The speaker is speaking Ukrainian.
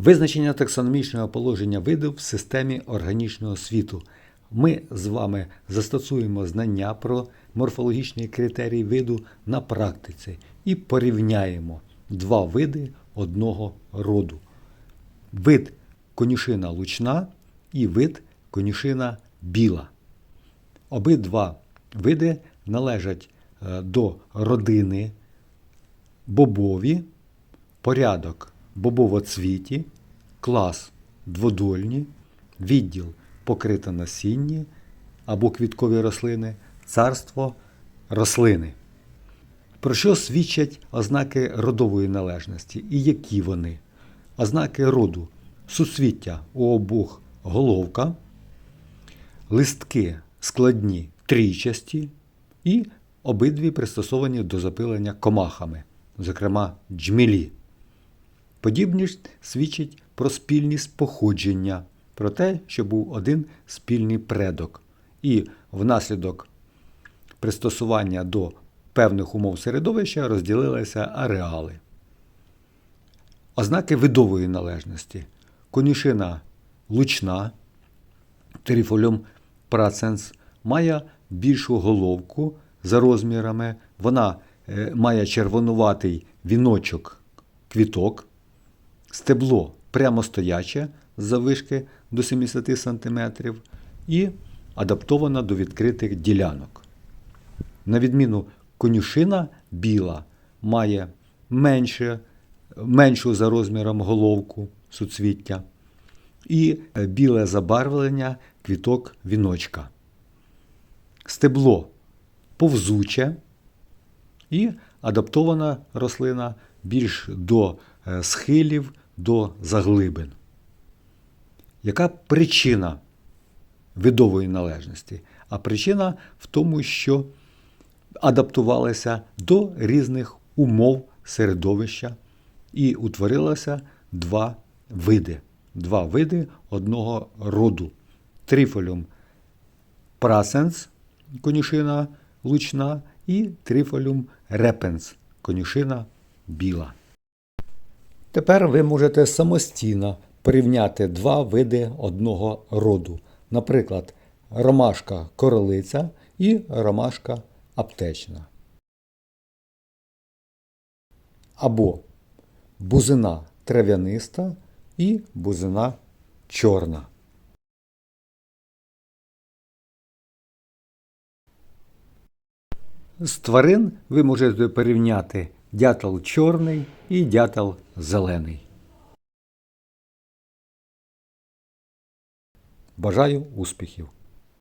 Визначення таксономічного положення видів в системі органічного світу. Ми з вами застосуємо знання про морфологічний критерій виду на практиці і порівняємо два види одного роду. Вид конюшина лучна і вид конюшина біла. Обидва види належать е, до родини бобові, порядок бобовоцвіті, клас дводольні, відділ покритонасінні або квіткові рослини, царство рослини. Про що свідчать ознаки родової належності і які вони? Ознаки роду суцвіття у обох головка, листки складні трійчасті і обидві пристосовані до запилення комахами, зокрема джмілі. Подібність свідчить про спільність походження, про те, що був один спільний предок, і внаслідок пристосування до певних умов середовища розділилися ареали. Ознаки видової належності. Конюшина лучна, трифолюм праценс, має більшу головку за розмірами, вона е, має червонуватий віночок квіток, стебло прямостояче з завишки до 70 см і адаптована до відкритих ділянок. На відміну конюшина біла має менше, меншу за розміром головку суцвіття і е, біле забарвлення квіток віночка. Стебло повзуче і адаптована рослина більш до схилів, до заглибин. Яка причина видової належності? А причина в тому, що адаптувалися до різних умов середовища і утворилося два види. Два види одного роду. Трифолюм прасенс, конюшина лучна, і трифолюм репенс, конюшина біла. Тепер ви можете самостійно порівняти два види одного роду. Наприклад, ромашка королиця і ромашка аптечна. Або бузина трав'яниста і бузина чорна. З тварин ви можете порівняти дятел чорний і дятел зелений. Бажаю успіхів!